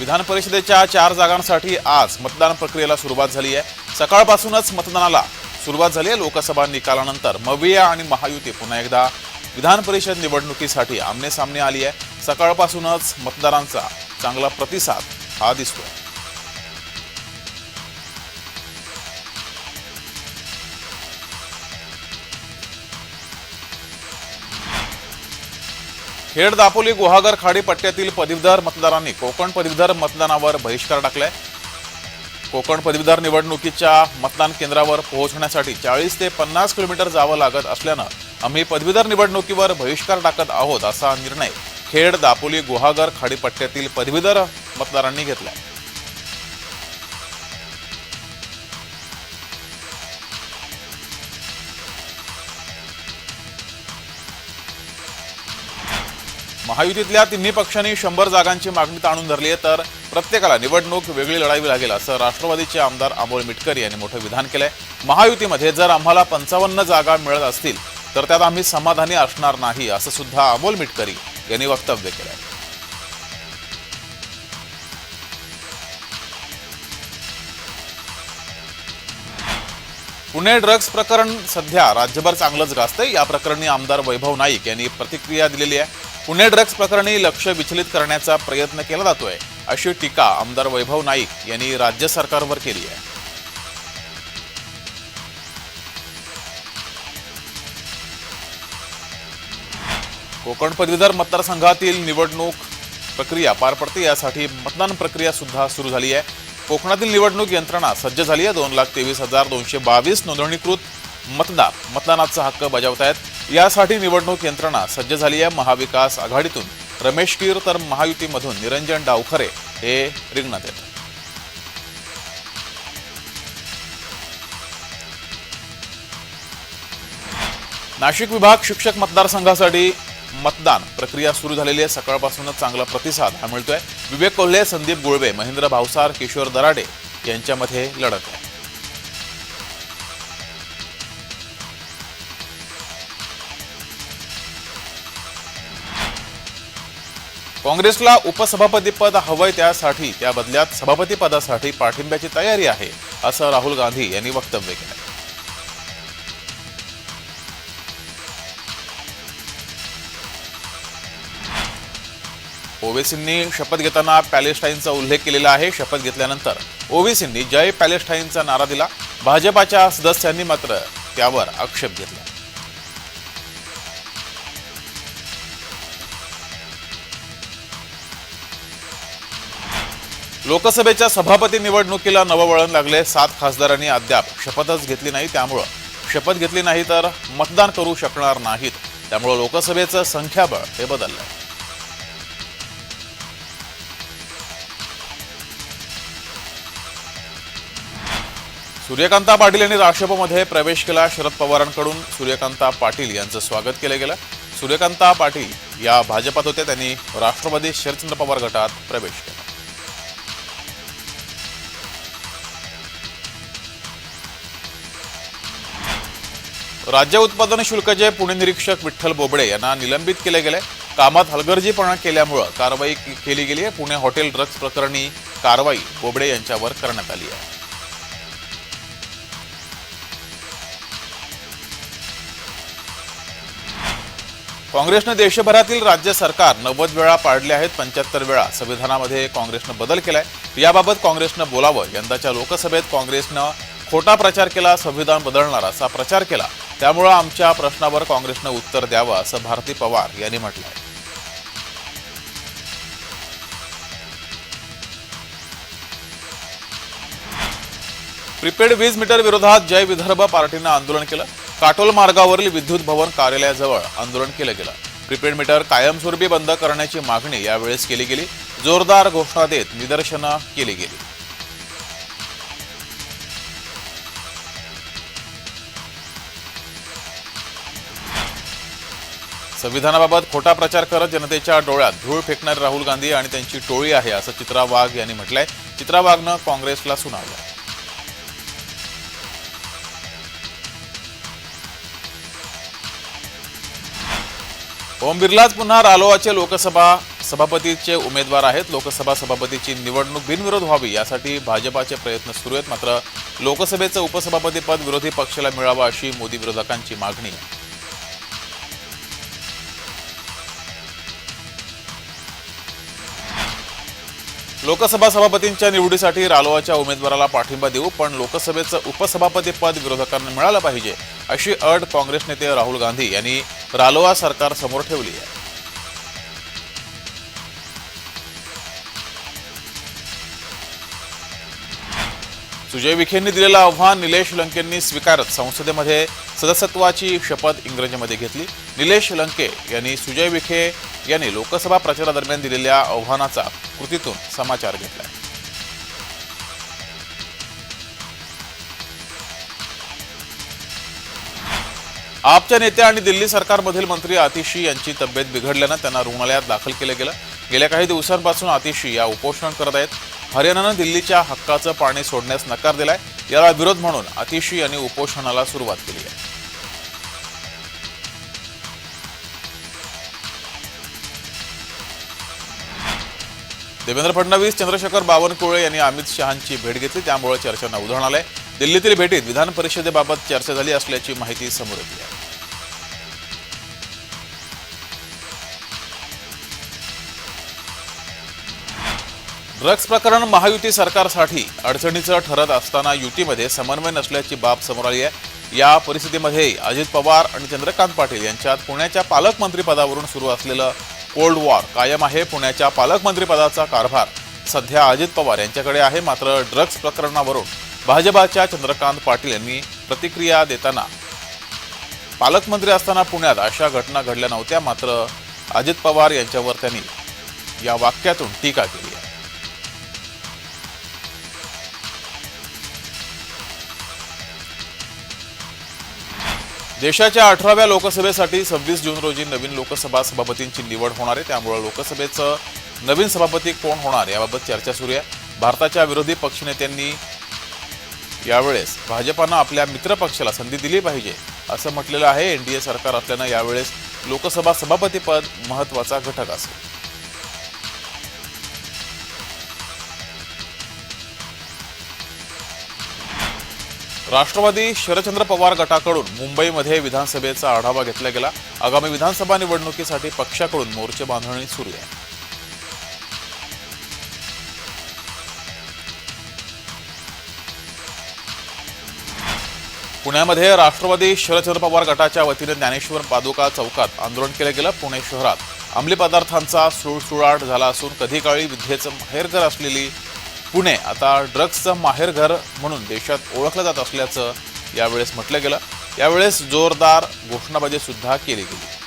विधान परिषदेच्या चार जागांसाठी आज मतदान प्रक्रियेला सुरुवात झाली आहे. सकाळपासूनच मतदानाला सुरुवात झाली आहे. लोकसभा निकालानंतर मविया आणि महायुती पुन्हा एकदा विधान परिषद निवडणुकीसाठी आमने सामने आली आहे. सकाळपासूनच मतदारांचा चांगला प्रतिसाद हा दिसतोय. खेड दापोली गुहागर खाडी पट्ट्यातील पदवीधर मतदारांनी कोकण पदवीधर मतदानावर बहिष्कार टाकलाय. कोकण पदवीधर निवडणुकीच्या मतदान केंद्रावर पोहोचण्यासाठी चाळीस ते पन्नास किलोमीटर जावं लागत असल्यानं आम्ही पदवीधर निवडणुकीवर बहिष्कार टाकत आहोत असा निर्णय खेड दापोली गुहागर खाडीपट्ट्यातील पदवीधर मतदारांनी घेतलाय. महायुतीतल्या तिन्ही पक्षांनी शंभर जागांची मागणी ताणून धरली आहे तर प्रत्येकाला निवडणूक वेगळी लढावी लागेल असं राष्ट्रवादीचे आमदार अमोल मिटकर यांनी मोठं विधान केलंय. महायुतीमध्ये जर आम्हाला पंचावन्न जागा मिळत असतील तर त्यात आम्ही समाधानी असणार नाही असं सुद्धा अमोल मिटकरी यांनी वक्तव्य केलंय. पुणे ड्रग्ज प्रकरण सध्या राज्यभर चांगलंच गाजतंय या प्रकरणी आमदार वैभव नाईक यांनी प्रतिक्रिया दिलेली आहे. पुणे ड्रग्ज प्रकरणी लक्ष विचलित करण्याचा प्रयत्न केला जातोय अशी टीका आमदार वैभव नाईक यांनी राज्य सरकारवर केली आहे. कोकण पदवीधर मतदारसंघातील निवडणूक प्रक्रिया पार पडते यासाठी मतदान प्रक्रिया सुद्धा सुरू झाली आहे. कोकणातील निवडणूक यंत्रणा सज्ज झाली आहे. दोन लाख तेवीस हजार दोनशे बावीस नोंदणीकृत मतदार मतदानाचा हक्क बजावत आहेत यासाठी निवडणूक यंत्रणा सज्ज झाली आहे महाविकास आघाडीतून. रमेश कीर तर महायुतीमधून निरंजन डावखरे हे रिंगणात येत नाशिक विभाग शिक्षक मतदारसंघासाठी मतदान प्रक्रिया सुरू झालेली आहे. सकाळपासूनच चांगला प्रतिसाद हा मिळतोय. विवेक कोल्हे संदीप गुळवे महेंद्र भावसार किशोर दराडे यांच्यामध्ये लढत आहे. काँग्रेसला उपसभापतीपद हवंय त्यासाठी त्या बदल्यात सभापतीपदासाठी पाठिंब्याची तयारी आहे असं राहुल गांधी यांनी वक्तव्य केलं. ओवेसींनी शपथ घेताना पॅलेस्टाईनचा उल्लेख केलेला आहे. शपथ घेतल्यानंतर ओवेसींनी जय पॅलेस्टाईनचा नारा दिला. भाजपाच्या सदस्यांनी मात्र त्यावर आक्षेप घेतला. लोकसभेच्या सभापती निवडणुकीला नवं वळण लागले. सात खासदारांनी अद्याप शपथच घेतली नाही. त्यामुळं शपथ घेतली नाही तर मतदान करू शकणार नाहीत. त्यामुळं लोकसभेचं संख्याबळ हे बदललं सूर्यकांता पाटील यांनी राष्ट्रपमध्ये प्रवेश केला. शरद पवारांकडून सूर्यकांता पाटील यांचं स्वागत केलं गेलं. सूर्यकांता पाटील या भाजपात होते. त्यांनी राष्ट्रवादी शरदचंद्र पवार गटात प्रवेश केला. राज्य उत्पादन शुल्काचे पुणे निरीक्षक विठ्ठल बोबडे यांना निलंबित केले गेले कामात हलगर्जीपणा केल्यामुळं कारवाई केली गेली आहे. पुणे हॉटेल ड्रग्ज प्रकरणी कारवाई बोबडे यांच्यावर करण्यात आली आहे. काँग्रेसनं देशभरातील राज्य सरकार नव्वद वेळा पाडले आहेत पंच्याहत्तर वेळा. संविधानामध्ये काँग्रेसनं बदल केलाय. याबाबत काँग्रेसनं बोलावं. यंदाच्या लोकसभेत काँग्रेसनं खोटा प्रचार केला संविधान बदलणार असा प्रचार केला. त्यामुळं आमच्या प्रश्नावर काँग्रेसनं उत्तर द्यावं असं भारती पवार यांनी म्हटलंय. प्रीपेड वीज मीटर विरोधात जय विदर्भ पार्टीनं आंदोलन केलं. काटोल मार्गावरील विद्युत भवन कार्यालयाजवळ आंदोलन केलं गेलं. प्रीपेड मीटर कायमस्वरूपी बंद करण्याची मागणी यावेळेस केली गेली. जोरदार घोषणा देत निदर्शनं केली गेली. संविधानाबाबत खोटा प्रचार करत जनतेच्या डोळ्यात धूळ फेकणारे राहुल गांधी आणि त्यांची टोळी आहे असं चित्रा वाघ यांनी म्हटलंय. चित्रा वाघनं काँग्रेसला सुनावलं. ओम बिर्लाच पुन्हा रालोआचे लोकसभा सभापतीचे उमेदवार आहेत. लोकसभा सभापतीची निवडणूक बिनविरोध व्हावी यासाठी भाजपाचे प्रयत्न सुरू आहेत. मात्र लोकसभेचं उपसभापतीपद विरोधी पक्षाला मिळावं अशी मोदी विरोधकांची मागणी. आहे लोकसभा सभापतींच्या निवडीसाठी रालोआच्या उमेदवाराला पाठिंबा देऊ पण लोकसभेचं उपसभापती पद विरोधकांना मिळालं पाहिजे अशी अट काँग्रेस नेते राहुल गांधी यांनी रालोआ सरकार समोर ठेवली आहे. सुजय विखेंनी दिलेलं आव्हान निलेश लंकेंनी स्वीकारत संसदेमध्ये सदस्यत्वाची शपथ इंग्रजीमध्ये घेतली. निलेश लंके यांनी सुजय विखे यांनी लोकसभा प्रचारादरम्यान दिलेल्या आव्हानाचा कृतीतून समाचार घेतला. आपच्या नेत्या आणि दिल्ली सरकारमधील मंत्री आतिशी यांची तब्येत बिघडल्यानं त्यांना रुग्णालयात दाखल केलं गेलं. गेल्या काही दिवसांपासून आतिशी या उपोषण करत आहेत. हरियाणानं दिल्लीच्या हक्काचं पाणी सोडण्यास नकार दिलाय. याला विरोध म्हणून अतिशी यांनी उपोषणाला सुरुवात केली आहे. देवेंद्र फडणवीस चंद्रशेखर बावनकुळे यांनी अमित शहांची भेट घेतली. त्यामुळे चर्चांना उधाण आलंय दिल्लीतील भेटीत विधान परिषदेबाबत चर्चा झाली असल्याची माहिती समोर येते ड्रग्ज प्रकरण महायुती सरकारसाठी अडचणीचं ठरत असताना युतीमध्ये समन्वय नसल्याची बाब समोर आली आहे. या परिस्थितीमध्ये अजित पवार आणि चंद्रकांत पाटील यांच्यात पुण्याच्या पालकमंत्रीपदावरून सुरू असलेलं कोल्ड वॉर कायम आहे. पुण्याच्या पालकमंत्रीपदाचा कारभार सध्या अजित पवार यांच्याकडे आहे. मात्र ड्रग्ज प्रकरणावरून भाजपाच्या चंद्रकांत पाटील यांनी प्रतिक्रिया देताना पालकमंत्री असताना पुण्यात अशा घटना घडल्या नव्हत्या. मात्र अजित पवार यांच्यावर त्यांनी या वाक्यातून टीका केली आहे. देशाच्या अठराव्या लोकसभेसाठी सव्वीस जून रोजी नवीन लोकसभा सभापतींची निवड होणार आहे. त्यामुळे लोकसभेचं नवीन सभापती कोण होणार? याबाबत चर्चा सुरू आहे. भारताच्या विरोधी पक्षनेत्यांनी यावेळेस भाजपानं आपल्या मित्रपक्षाला संधी दिली पाहिजे असं म्हटलेलं आहे एनडीए सरकार असल्यानं यावेळेस लोकसभा सभापतीपद महत्त्वाचा घटक असेल. राष्ट्रवादी शरदचंद्र पवार गटाकडून मुंबईमध्ये विधानसभेचा आढावा घेतला गेला. आगामी विधानसभा निवडणुकीसाठी पक्षाकडून मोर्चे बांधणी सुरू आहे. पुण्यामध्ये राष्ट्रवादी शरदचंद्र पवार गटाच्या वतीने ज्ञानेश्वर पादुका चौकात आंदोलन केलं गेलं. पुणे शहरात अंमली पदार्थांचा सुळसुळाट झाला असून कधी काळी विद्येचं माहेरघर असलेली पुणे. आता ड्रग्जचं माहेरघर म्हणून देशात ओळखलं जात असल्याचं यावेळेस म्हटलं गेलं. यावेळेस जोरदार घोषणाबाजीसुद्धा केली गेली.